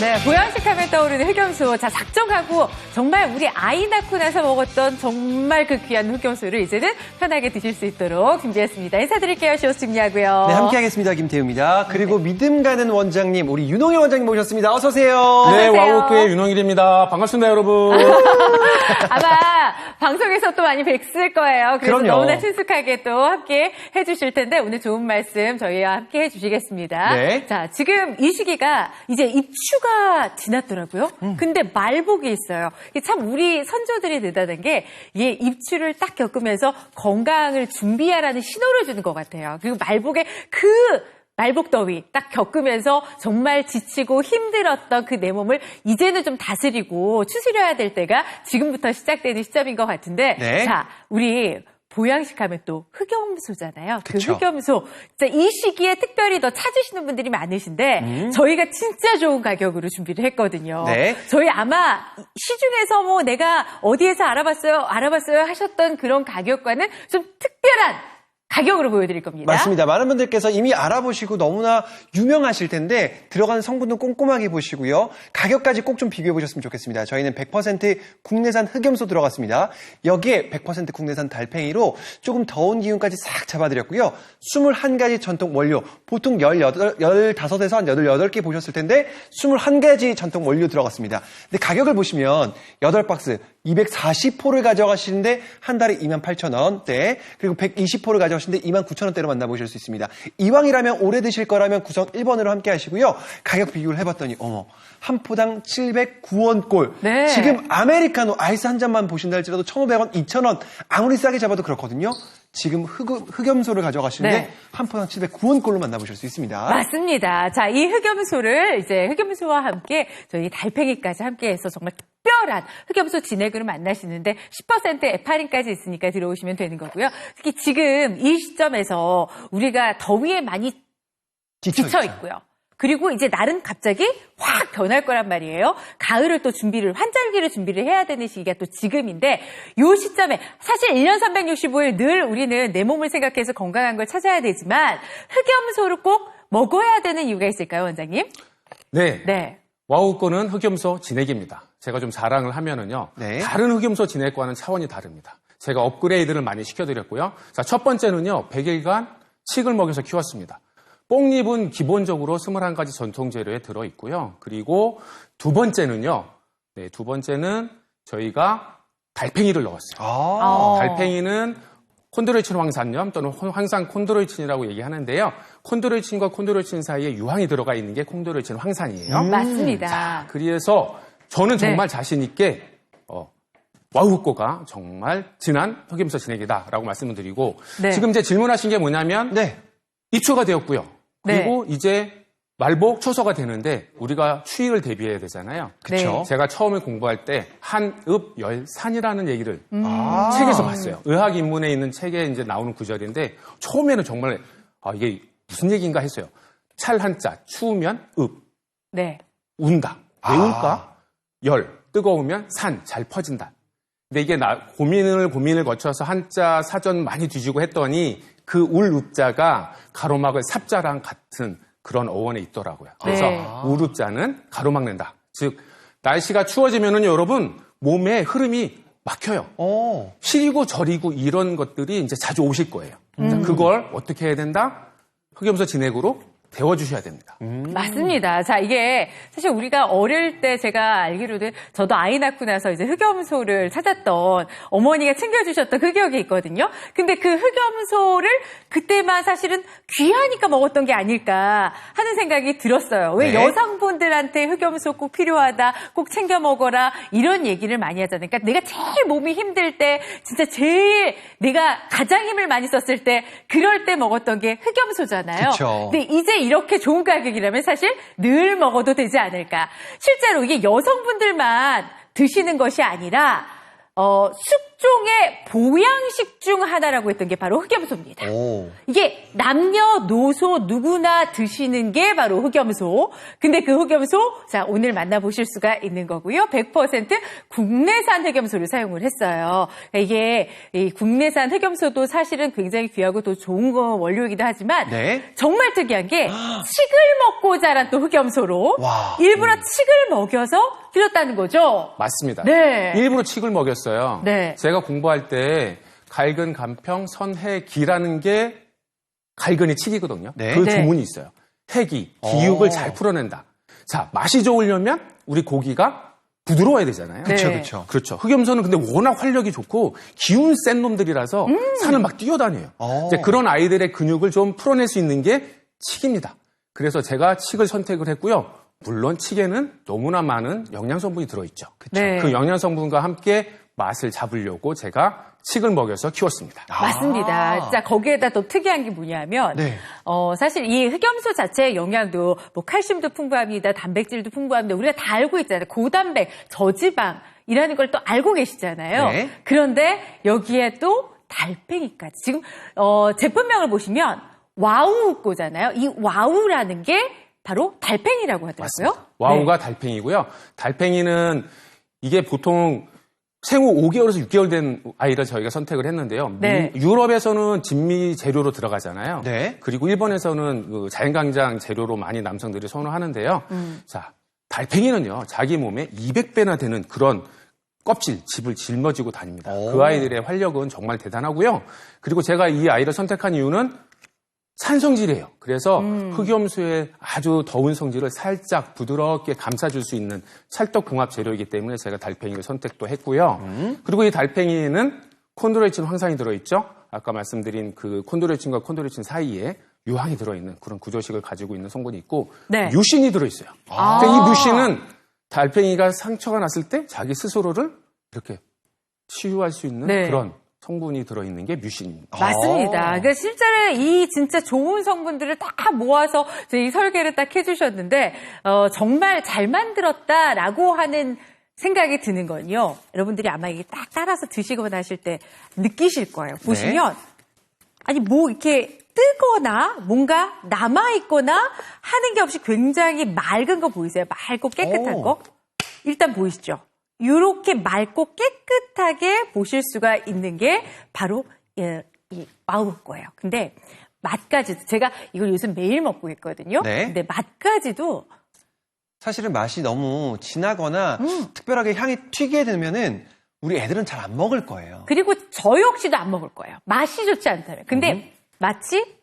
네, 보양식 하면 떠오르는 흑염소. 자, 작정하고 정말 우리 아이 낳고 나서 먹었던 정말 그 귀한 흑염소를 이제는 편하게 드실 수 있도록 준비했습니다. 인사드릴게요. 쇼스 중리하고요. 네, 함께하겠습니다. 김태우입니다. 그리고 믿음 가는 원장님, 우리 윤홍일 원장님 모셨습니다. 어서 오세요. 어서 네. 와우교회 윤홍일입니다. 반갑습니다, 여러분. 아마 방송에서 또 많이 뵀을 거예요. 그래서 그럼요. 너무나 친숙하게 또 함께 해주실 텐데 오늘 좋은 말씀 저희와 함께 해주시겠습니다. 네. 자, 지금 이 시기가 이제 입추가 지났더라고요. 음. 근데 말복이 있어요. 참 우리 선조들이 느다는 게이 입추를 딱 겪으면서 건강을 준비하라는 신호를 주는 것 같아요. 그리고 말복에 그 말복 더위 딱 겪으면서 정말 지치고 힘들었던 그 내 몸을 이제는 좀 다스리고 추스려야 될 때가 지금부터 시작되는 시점인 것 같은데 네. 자 우리 보양식 하면 또 흑염소잖아요. 그 그쵸. 흑염소. 자, 이 시기에 특별히 더 찾으시는 분들이 많으신데 음. 저희가 진짜 좋은 가격으로 준비를 했거든요. 네. 저희 아마 시중에서 뭐 내가 어디에서 알아봤어요, 알아봤어요 하셨던 그런 가격과는 좀 특별한 가격으로 보여드릴 겁니다. 맞습니다. 많은 분들께서 이미 알아보시고 너무나 유명하실 텐데 들어가는 성분도 꼼꼼하게 보시고요. 가격까지 꼭 좀 비교해 보셨으면 좋겠습니다. 저희는 100% 국내산 흑염소 들어갔습니다. 여기에 100% 국내산 달팽이로 조금 더운 기운까지 싹 잡아드렸고요. 21가지 전통 원료, 보통 18, 15에서 한 18개 보셨을 텐데 21가지 전통 원료 들어갔습니다. 근데 가격을 보시면 8박스 240호를 가져가시는데 한 달에 28,000원대 그리고 120호를 가져가시는데 29,000원대로 만나보실 수 있습니다. 이왕이라면 오래 드실 거라면 구성 1번으로 함께 하시고요. 가격 비교를 해봤더니 어머 한 포당 709원꼴 네. 지금 아메리카노 아이스 한 잔만 보신다 할지라도 1,500원, 2,000원 아무리 싸게 잡아도 그렇거든요. 지금 흑, 흑염소를 가져가시는데 네. 한 포당 709원꼴로 만나보실 수 있습니다. 맞습니다. 자, 이 흑염소를 이제 흑염소와 함께 저희 달팽이까지 함께 해서 정말 특별한 흑염소 진액으로 만나시는데 10% 에파린까지 있으니까 들어오시면 되는 거고요. 특히 지금 이 시점에서 우리가 더위에 많이 지쳐 있고요. 그리고 이제 날은 갑자기 확 변할 거란 말이에요. 가을을 또 준비를, 환절기를 준비를 해야 되는 시기가 또 지금인데, 요 시점에, 사실 1년 365일 늘 우리는 내 몸을 생각해서 건강한 걸 찾아야 되지만, 흑염소를 꼭 먹어야 되는 이유가 있을까요, 원장님? 네. 네. 와우 거는 흑염소 진액입니다. 제가 좀 자랑을 하면은요. 네. 다른 흑염소 진액과는 차원이 다릅니다. 제가 업그레이드를 많이 시켜드렸고요. 자, 첫 번째는요. 100일간 칡을 먹여서 키웠습니다. 뽕잎은 기본적으로 21가지 전통 재료에 들어 있고요. 그리고 두 번째는요. 네, 두 번째는 저희가 달팽이를 넣었어요. 아, 어. 달팽이는 콘드로이친 황산염 또는 혼- 황산 콘드로이친이라고 얘기하는데요. 콘드로이친과 콘드로이친 사이에 유황이 들어가 있는 게 콘드로이친 황산이에요. 맞습니다. 그래서 저는 네. 정말 자신 있게 어, 와우거가 정말 진한 흑염소 진액이다라고 말씀을 드리고 네. 지금 이제 질문하신 게 뭐냐면 네. 입추가 되었고요. 네. 그리고 이제 말복 초서가 되는데 우리가 추위를 대비해야 되잖아요. 그쵸. 네. 제가 처음에 공부할 때 한읍 열산이라는 얘기를 아. 책에서 봤어요. 의학 인문에 있는 책에 이제 나오는 구절인데 처음에는 정말 아 이게 무슨 얘기인가 했어요. 찰 한자 추우면 읍 네. 운다 매울까 열 뜨거우면 산 잘 퍼진다. 근데 이게 나 고민을 고민을 거쳐서 한자 사전 많이 뒤지고 했더니 그 울 읍자가 가로막을 삽자랑 같은 그런 어원에 있더라고요. 그래서 네. 울읍자는 가로막는다. 즉 날씨가 추워지면은 여러분 몸의 흐름이 막혀요. 어. 시리고 저리고 이런 것들이 이제 자주 오실 거예요. 자, 그걸 어떻게 해야 된다? 흑염소 진액으로 데워주셔야 됩니다. 맞습니다. 자, 이게 사실 우리가 어릴 때 제가 알기로는 저도 아이 낳고 나서 이제 흑염소를 찾았던 어머니가 챙겨주셨던 그 기억이 있거든요. 근데 그 흑염소를 그때만 사실은 귀하니까 먹었던 게 아닐까 하는 생각이 들었어요. 왜 네. 여성분들한테 흑염소 꼭 필요하다, 꼭 챙겨 먹어라 이런 얘기를 많이 하잖아요. 그러니까 내가 제일 몸이 힘들 때, 진짜 제일 내가 가장 힘을 많이 썼을 때, 그럴 때 먹었던 게 흑염소잖아요. 그쵸. 근데 이제 이렇게 좋은 가격이라면 사실 늘 먹어도 되지 않을까. 실제로 이게 여성분들만 드시는 것이 아니라 어, 숙 종의 보양식 중 하나라고 했던 게 바로 흑염소입니다. 오. 이게 남녀노소 누구나 드시는 게 바로 흑염소. 근데 그 흑염소, 자, 오늘 만나보실 수가 있는 거고요. 100% 국내산 흑염소를 사용을 했어요. 이게 이 국내산 흑염소도 사실은 굉장히 귀하고 또 좋은 거 원료이기도 하지만 네. 정말 특이한 게 칡을 먹고 자란 또 흑염소로 와. 일부러 칡을 먹여서 드렸다는 거죠. 맞습니다. 네. 일부러 칡을 먹였어요. 네. 제가 공부할 때 갈근, 간평, 선 해, 기라는 게 갈근이 칡이거든요. 네. 그 네. 조문이 있어요. 해기, 기육을 어. 잘 풀어낸다. 자, 맛이 좋으려면 우리 고기가 부드러워야 되잖아요. 네. 그렇죠, 그렇죠. 그렇죠. 흑염소는 근데 워낙 활력이 좋고 기운 센 놈들이라서 산을 막 뛰어다녀요. 어. 이제 그런 아이들의 근육을 좀 풀어낼 수 있는 게 칡입니다. 그래서 제가 칡을 선택을 했고요. 물론 칡에는 너무나 많은 영양 성분이 들어있죠. 네. 그 영양 성분과 함께 맛을 잡으려고 제가 칡을 먹여서 키웠습니다. 맞습니다. 자, 거기에다 또 특이한 게 뭐냐면, 네. 어, 사실 이 흑염소 자체의 영양도 뭐 칼슘도 풍부합니다. 단백질도 풍부합니다. 우리가 다 알고 있잖아요. 고단백, 저지방 이라는 걸 또 알고 계시잖아요. 네. 그런데 여기에 또 달팽이까지. 지금, 어, 제품명을 보시면 와우꼬잖아요. 이 와우라는 게 바로 달팽이라고 하더라고요. 맞습니다. 와우가 달팽이고요. 달팽이는 이게 보통 생후 5개월에서 6개월 된 아이를 저희가 선택을 했는데요. 네. 미- 유럽에서는 진미 재료로 들어가잖아요. 네. 그리고 일본에서는 그 자연강장 재료로 많이 남성들이 선호하는데요. 음. 자, 달팽이는요, 자기 몸에 200배나 되는 그런 껍질, 집을 짊어지고 다닙니다. 오. 그 아이들의 활력은 정말 대단하고요. 그리고 제가 이 아이를 선택한 이유는 산성질이에요. 그래서 음. 흑염소의 아주 더운 성질을 살짝 부드럽게 감싸줄 수 있는 찰떡 궁합 재료이기 때문에 제가 달팽이를 선택도 했고요. 음. 그리고 이 달팽이는 콘드로이친 황산이 들어있죠. 아까 말씀드린 그 콘드로이친과 콘드로이친 사이에 유황이 들어있는 그런 구조식을 가지고 있는 성분이 있고 네. 뮤신이 들어있어요. 아. 이 뮤신은 달팽이가 상처가 났을 때 자기 스스로를 이렇게 치유할 수 있는 네. 그런 성분이 들어있는 게 뮤신입니다. 맞습니다. 아. 그러니까 실제로 이 진짜 좋은 성분들을 딱 모아서 저희 설계를 딱 해주셨는데 어, 정말 잘 만들었다라고 하는 생각이 드는 건요. 여러분들이 아마 이게 딱 따라서 드시거나 하실 때 느끼실 거예요. 보시면 아니 뭐 이렇게 뜨거나 뭔가 남아 있거나 하는 게 없이 굉장히 맑은 거 보이세요? 맑고 깨끗한 오. 거. 일단 보이시죠? 이렇게 맑고 깨끗하게 보실 수가 있는 게 바로 예, 이 마우 거예요. 근데 맛까지도 제가 이걸 요즘 매일 먹고 있거든요. 네. 근데 맛까지도 사실은 맛이 너무 진하거나 음. 특별하게 향이 튀게 되면은 우리 애들은 잘 안 먹을 거예요. 그리고 저 역시도 안 먹을 거예요. 맛이 좋지 않다면. 근데 음. 마치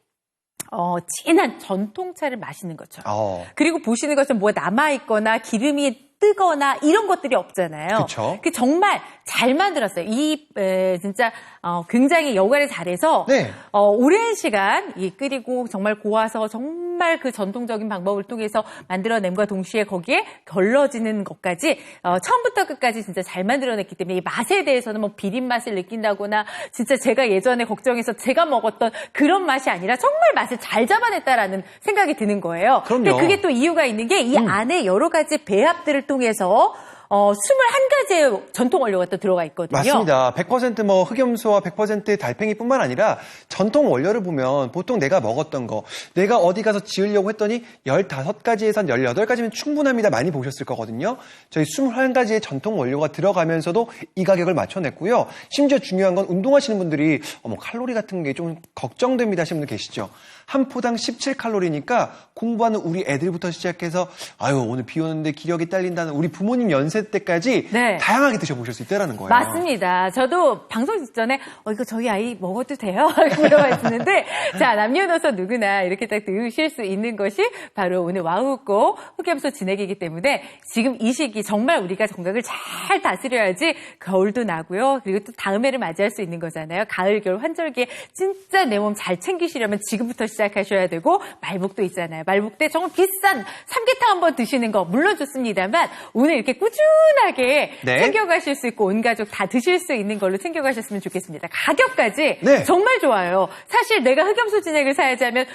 어, 진한 전통차를 마시는 것처럼. 어. 그리고 보시는 것처럼 뭐가 남아있거나 기름이 뜨거나 이런 것들이 없잖아요. 그쵸. 그 정말 잘 만들었어요. 이 에, 진짜 어, 굉장히 여과를 잘해서 네. 어, 오랜 시간 이 끓이고 정말 고아서 정말 그 전통적인 방법을 통해서 만들어냄과 동시에 거기에 걸러지는 것까지 어, 처음부터 끝까지 진짜 잘 만들어냈기 때문에 이 맛에 대해서는 뭐 비린 맛을 느낀다거나 진짜 제가 예전에 걱정해서 제가 먹었던 그런 맛이 아니라 정말 맛을 잘 잡아냈다라는 생각이 드는 거예요. 그럼요. 근데 그게 또 이유가 있는 게 이 안에 여러 가지 배합들을 통해서 어, 21가지의 전통 원료가 또 들어가 있거든요. 맞습니다. 100%뭐 흑염소와 100% 달팽이뿐만 아니라 전통 원료를 보면 보통 내가 먹었던 거, 내가 어디 가서 지으려고 했더니 15가지에선 18가지면 충분합니다. 많이 보셨을 거거든요. 저희 21가지의 전통 원료가 들어가면서도 이 가격을 맞춰냈고요. 심지어 중요한 건 운동하시는 분들이 어머 칼로리 같은 게 좀 걱정됩니다 하시는 분들 계시죠. 한 포당 17칼로리니까 공부하는 우리 애들부터 시작해서 아유 오늘 비 오는데 기력이 딸린다는 우리 부모님 연세 때까지 네. 다양하게 드셔보실 수 있다는 거예요. 맞습니다. 저도 방송 직전에 어 이거 저희 아이 먹어도 돼요? 물어봤었는데 자 남녀노소 누구나 이렇게 딱 드실 수 있는 것이 바로 오늘 와우고 흑염소 진액이기 때문에 지금 이 시기 정말 우리가 건강을 잘 다스려야지 겨울도 나고요. 그리고 또 다음 해를 맞이할 수 있는 거잖아요. 가을 겨울 환절기에 진짜 내 몸 잘 챙기시려면 지금부터 시작하셔야 되고 말복도 있잖아요. 말복 때 정말 비싼 삼계탕 한번 드시는 거 물론 좋습니다만 오늘 이렇게 꾸준 하게 네. 챙겨가실 수 있고 온 가족 다 드실 수 있는 걸로 챙겨가셨으면 좋겠습니다. 가격까지 네. 정말 좋아요. 사실 내가 흑염소 진액을 사야지 하면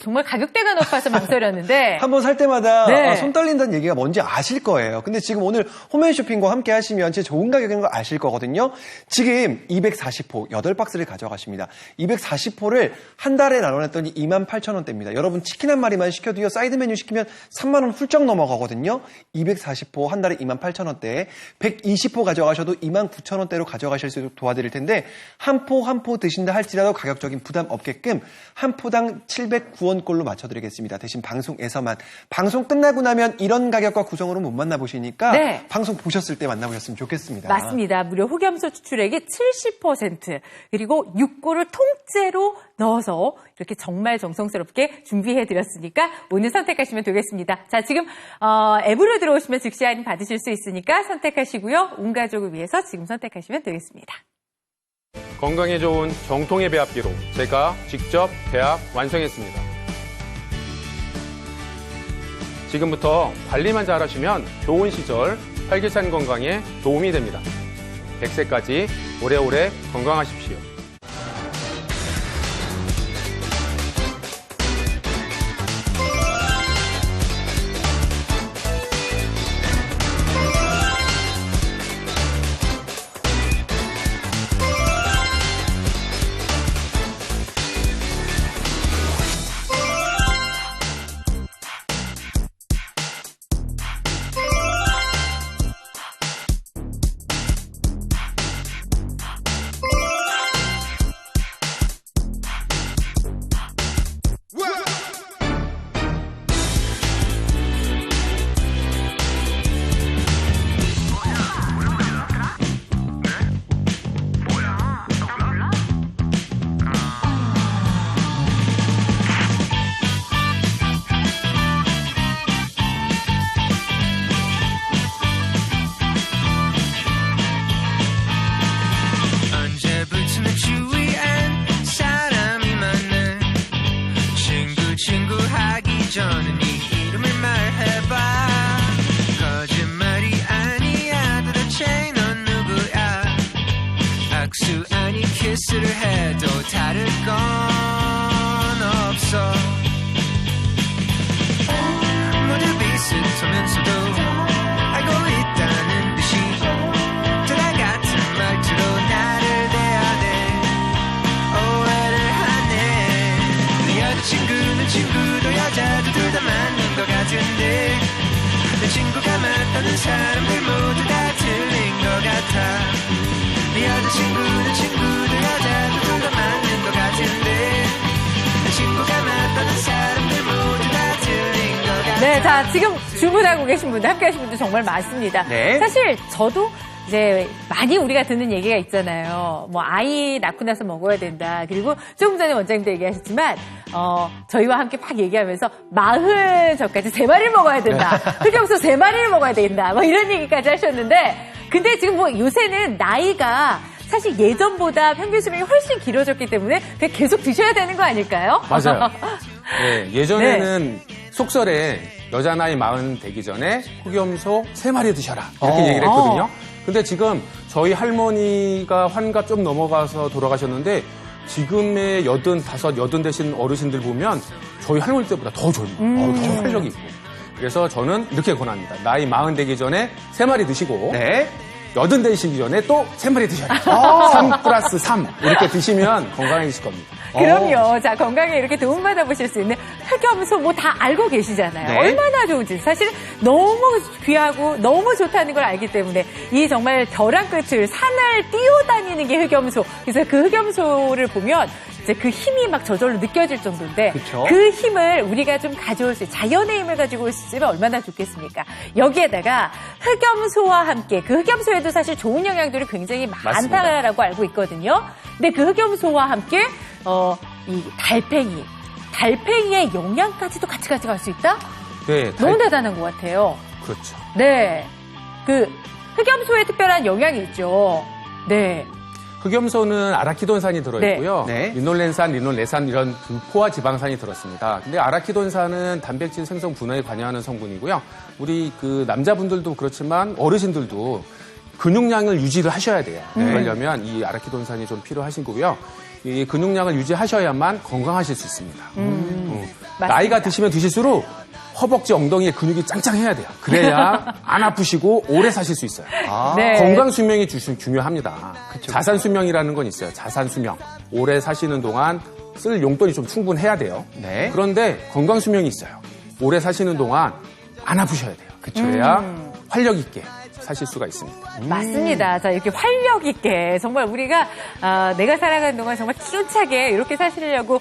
정말 가격대가 높아서 망설였는데 한 번 살 때마다 네. 아, 손 떨린다는 얘기가 뭔지 아실 거예요. 근데 지금 오늘 홈앤 쇼핑과 함께 하시면 진짜 좋은 가격인 거 아실 거거든요. 지금 240호 8박스를 가져가십니다. 240호를 한 달에 나눠냈더니 28,000원대입니다. 여러분 치킨 한 마리만 시켜도요. 사이드 메뉴 시키면 3만 원 훌쩍 넘어가거든요. 240호 한 달에 28,000원대. 120호 가져가셔도 29,000원대로 가져가실 수 있도록 도와드릴 텐데 한 포 한 포 드신다 할지라도 가격적인 부담 없게끔 한 포당 709원꼴로 맞춰드리겠습니다. 대신 방송에서만 방송 끝나고 나면 이런 가격과 구성으로 못 만나보시니까 네. 방송 보셨을 때 만나보셨으면 좋겠습니다. 맞습니다. 무려 흑염소 추출액이 70% 그리고 육고를 통째로 넣어서 이렇게 정말 정성스럽게 준비해 드렸으니까 오늘 선택하시면 되겠습니다. 자, 지금 어, 앱으로 들어오시면 즉시 할인 받으실 수 있으니까 선택하시고요. 온 가족을 위해서 지금 선택하시면 되겠습니다. 건강에 좋은 정통의 배합기로 제가 직접 배합 완성했습니다. 지금부터 관리만 잘하시면 좋은 시절 활기찬 건강에 도움이 됩니다. 100세까지 오래오래 건강하십시오. 아 지금 주문하고 계신 분들, 함께 하신 분들 정말 많습니다. 네. 사실 저도 이제 많이 우리가 듣는 얘기가 있잖아요. 뭐, 아이 낳고 나서 먹어야 된다. 그리고 조금 전에 원장님도 얘기하셨지만, 어, 저희와 함께 막 얘기하면서 마흔 전까지 세 마리를 먹어야 된다. 흑염소 세 마리를 먹어야 된다. 뭐 이런 얘기까지 하셨는데, 근데 지금 뭐 요새는 나이가 사실 예전보다 평균 수명이 훨씬 길어졌기 때문에 그냥 계속 드셔야 되는 거 아닐까요? 맞아요. 네, 예전에는 속설에 여자 나이 마흔 되기 전에 흑염소 세 마리 드셔라 이렇게 어. 얘기를 했거든요. 근데 지금 저희 할머니가 환갑 좀 넘어가서 돌아가셨는데 지금의 여든 다섯, 여든 되신 어르신들 보면 저희 할머니 때보다 더 젊어, 요더 활력 있고. 그래서 저는 이렇게 권합니다. 나이 마흔 되기 전에 세 마리 드시고 네. 여든 되시기 전에 또세 마리 드셔야 돼요. 3 플러스 3 이렇게 드시면 건강해지실 겁니다. 그럼요. 자, 건강에 이렇게 도움받아 보실 수 있는 흑염소 뭐 다 알고 계시잖아요. 네. 얼마나 좋은지. 사실 너무 귀하고 너무 좋다는 걸 알기 때문에 이 정말 벼랑 끝을 산을 뛰어다니는 게 흑염소. 그래서 그 흑염소를 보면 이제 그 힘이 막 저절로 느껴질 정도인데 그쵸. 그 힘을 우리가 좀 가져올 수, 자연의 힘을 가지고 올 수 있으면 얼마나 좋겠습니까? 여기에다가 흑염소와 함께 그 흑염소에도 사실 좋은 영양들이 굉장히 맞습니다. 많다라고 알고 있거든요. 근데 그 흑염소와 함께 어, 이 달팽이, 달팽이의 영양까지도 같이 가져갈 수 있다? 네, 너무 달- 대단한 것 같아요. 그렇죠. 네. 그 흑염소에 특별한 영양이 있죠. 네. 흑염소는 아라키돈산이 들어있고요. 네. 네. 리놀렌산, 리놀레산 이런 분포와 지방산이 들었습니다. 근데 아라키돈산은 단백질 생성 분해에 관여하는 성분이고요. 우리 그 남자분들도 그렇지만 어르신들도 근육량을 유지를 하셔야 돼요. 그러려면 이 아라키돈산이 좀 필요하신 거고요. 이 근육량을 유지하셔야만 건강하실 수 있습니다. 어, 맞습니다. 나이가 드시면 드실수록 허벅지 엉덩이에 근육이 짱짱해야 돼요. 그래야 안 아프시고 오래 사실 수 있어요. 아, 네. 건강 수명이 주- 중요합니다. 자산 수명이라는 건 있어요. 자산 수명. 오래 사시는 동안 쓸 용돈이 좀 충분해야 돼요. 네. 그런데 건강 수명이 있어요. 오래 사시는 동안 안 아프셔야 돼요. 그래야 활력 있게 사실 수가 있습니다. 맞습니다. 자, 이렇게 활력 있게 정말 우리가 아, 내가 살아가는 동안 정말 기운차게 이렇게 사시려고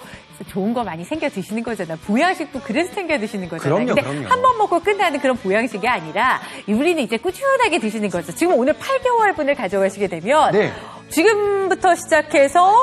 좋은 거 많이 챙겨 드시는 거잖아요. 보양식도 그래서 챙겨 드시는 거잖아요. 그럼요, 근데. 한 번 먹고 끝나는 그런 보양식이 아니라 우리는 이제 꾸준하게 드시는 거죠. 지금 오늘 8개월 분을 가져가시게 되면 네. 지금부터 시작해서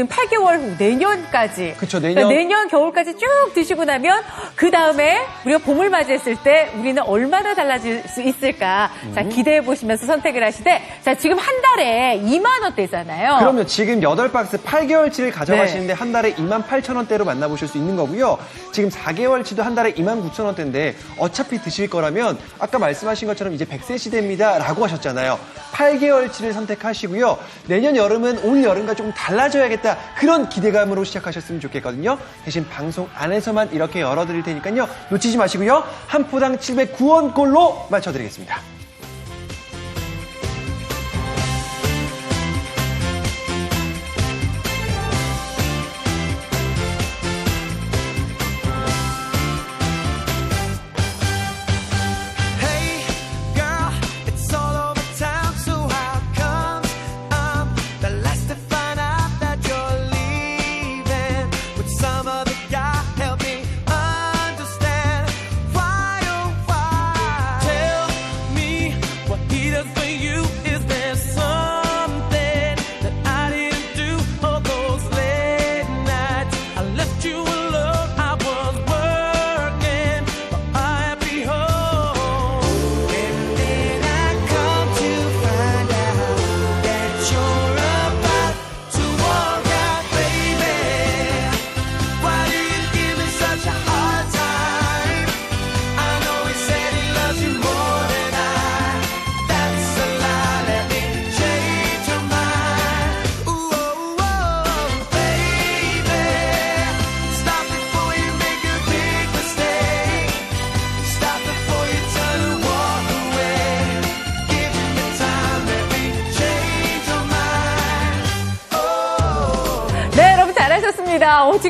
지금 8개월 후 내년까지 그쵸, 내년. 그러니까 내년 겨울까지 쭉 드시고 나면 그 다음에 우리가 봄을 맞이했을 때 우리는 얼마나 달라질 수 있을까 자 음. 기대해 보시면서 선택을 하시되 자 지금 한 달에 2만 원대잖아요. 그럼요. 지금 8박스 8개월치를 가져가시는데 네. 한 달에 2만 8천 원대로 만나보실 수 있는 거고요. 지금 4개월치도 한 달에 2만 9천 원대인데 어차피 드실 거라면 아까 말씀하신 것처럼 이제 100세 시대입니다 라고 하셨잖아요. 8개월치를 선택하시고요. 내년 여름은 올 여름과 조금 달라져야겠다. 그런 기대감으로 시작하셨으면 좋겠거든요. 대신 방송 안에서만 이렇게 열어드릴 테니까요. 놓치지 마시고요. 한 포당 709원꼴로 맞춰드리겠습니다.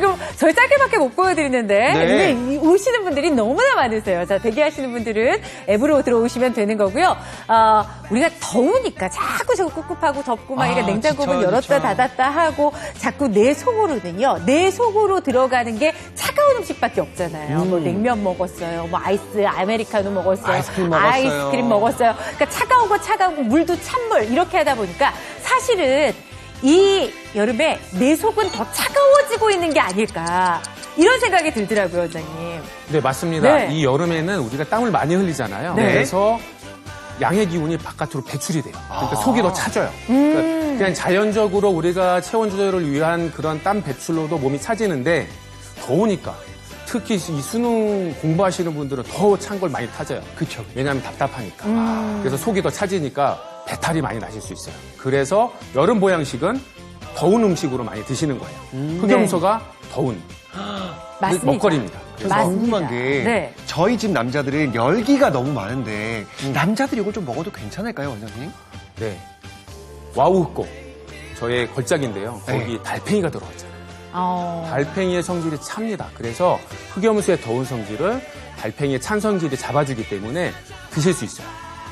지금 저희 짧게밖에 못 보여드리는데 네. 근데 이- 오시는 분들이 너무나 많으세요. 자, 대기하시는 분들은 앱으로 들어오시면 되는 거고요. 어, 우리가 더우니까 자꾸 자꾸 꿉꿉하고 덥고 막 아, 이렇게 냉장고문 지쳐요, 열었다 지쳐. 닫았다 하고 자꾸 내 속으로는요. 내 속으로 들어가는 게 차가운 음식밖에 없잖아요. 뭐 냉면 먹었어요. 뭐 아이스 아메리카노 먹었어요. 아이스크림 먹었어요. 아이스크림 먹었어요. 그러니까 차가운 거 차가운 거 물도 찬물 이렇게 하다 보니까 사실은 이 여름에 내 속은 더 차가워지고 있는 게 아닐까 이런 생각이 들더라고요, 원장님. 네, 맞습니다. 네. 이 여름에는 우리가 땀을 많이 흘리잖아요. 네. 그래서 양의 기운이 바깥으로 배출이 돼요. 그러니까 아. 속이 더 차져요. 음. 그러니까 그냥 자연적으로 우리가 체온 조절을 위한 그런 땀 배출로도 몸이 차지는데 더우니까 특히 이 수능 공부하시는 분들은 더 찬 걸 많이 타져요. 그쵸. 왜냐하면 답답하니까. 음. 그래서 속이 더 차지니까 배탈이 많이 나실 수 있어요. 그래서 여름 보양식은 더운 음식으로 많이 드시는 거예요. 흑염소가 더운 맞습니다. 먹거리입니다. 궁금한 게 네. 저희 집 남자들은 열기가 너무 많은데 남자들이 이걸 좀 먹어도 괜찮을까요, 원장님? 네. 와우 흑고 저의 걸작인데요. 거기 네. 달팽이가 들어갔잖아요. 어, 달팽이의 성질이 찹니다. 그래서 흑염소의 더운 성질을 달팽이의 찬 성질이 잡아주기 때문에 드실 수 있어요.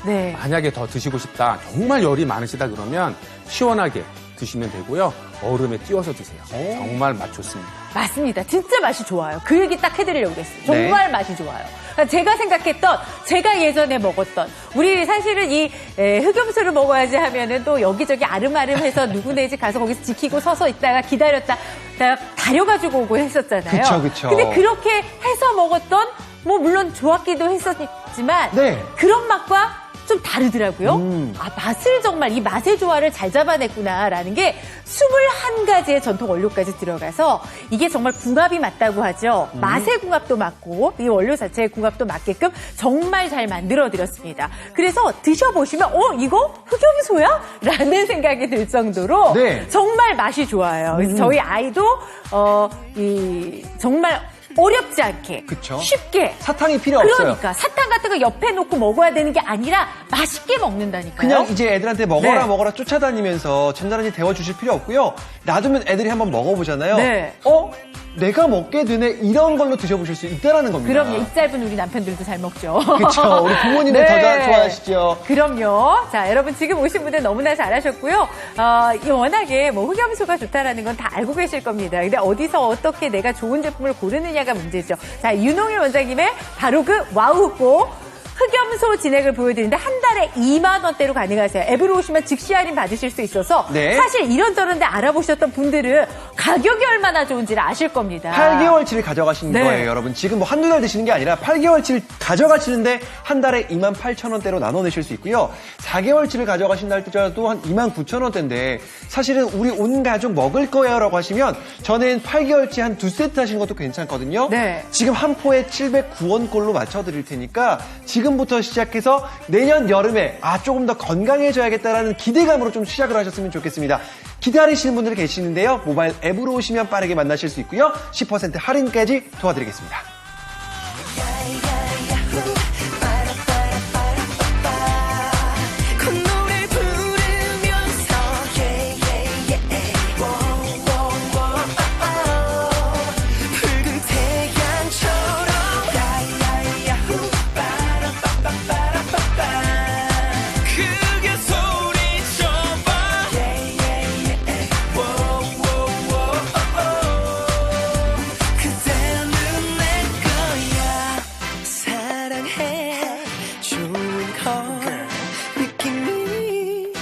네. 만약에 더 드시고 싶다, 정말 열이 많으시다 그러면 시원하게 드시면 되고요. 얼음에 띄워서 드세요. 정말 맛 좋습니다. 맞습니다. 진짜 맛이 좋아요. 그 얘기 딱 해드리려고 그랬어요. 네. 정말 맛이 좋아요. 그러니까 제가 생각했던, 제가 예전에 먹었던, 우리 사실은 이 에, 흑염소를 먹어야지 하면은 또 여기저기 아름아름해서 누구네 집 가서 거기서 지키고 서서 있다가 기다렸다, 다 다려가지고 오고 했었잖아요. 그쵸, 그쵸. 근데 그렇게 해서 먹었던, 뭐 물론 좋았기도 했었지만, 네. 그런 맛과 좀 다르더라고요. 음. 아, 맛을 정말 이 맛의 조화를 잘 잡아냈구나라는 게 21가지의 전통 원료까지 들어가서 이게 정말 궁합이 맞다고 하죠. 음. 맛의 궁합도 맞고 이 원료 자체의 궁합도 맞게끔 정말 잘 만들어 드렸습니다. 그래서 드셔보시면 어 이거 흑염소야? 라는 생각이 들 정도로 네. 정말 맛이 좋아요. 그래서 저희 아이도 어, 이 정말 어렵지 않게 그쵸. 쉽게 사탕이 필요 없어요. 그러니까 사탕 같은 거 옆에 놓고 먹어야 되는 게 아니라 맛있게 먹는다니까요. 그냥 이제 애들한테 먹어라 네. 먹어라 쫓아다니면서 전자레인지 데워 주실 필요 없고요. 놔두면 애들이 한번 먹어보잖아요. 네. 어? 내가 먹게 되네 이런 걸로 드셔보실 수 있다라는 겁니다. 그럼요. 입 짧은 우리 남편들도 잘 먹죠. 그쵸. 우리 부모님들 더잘 좋아하시죠. 그럼요. 자, 여러분 지금 오신 분들 너무나 잘하셨고요. 어, 이 워낙에 뭐 흑염소가 좋다라는 건 다 알고 계실 겁니다. 근데 어디서 어떻게 내가 좋은 제품을 고르느냐가 문제죠. 자, 윤홍일 원장님의 바로 그 와우고 흑염소 진액을 보여드리는데 한 달에 2만 원대로 가능하세요. 앱으로 오시면 즉시 할인 받으실 수 있어서 네. 사실 이런저런 데 알아보셨던 분들은 가격이 얼마나 좋은지를 아실 겁니다. 8개월치를 가져가시는 네. 거예요, 여러분. 지금 뭐 한두 달 드시는 게 아니라 8개월치를 가져가시는데 한 달에 2만 8천 원대로 나눠내실 수 있고요. 4개월치를 가져가신다 할 때도 한 2만 9천 원대인데 사실은 우리 온 가족 먹을 거예요 라고 하시면 저는 8개월치 한 두 세트 하시는 것도 괜찮거든요. 네. 지금 한 포에 709원꼴로 맞춰드릴 테니까 지금 부터 시작해서 내년 여름에 아 조금 더 건강해져야겠다라는 기대감으로 좀 시작을 하셨으면 좋겠습니다. 기다리시는 분들 계시는데요. 모바일 앱으로 오시면 빠르게 만나실 수 있고요. 10% 할인까지 도와드리겠습니다.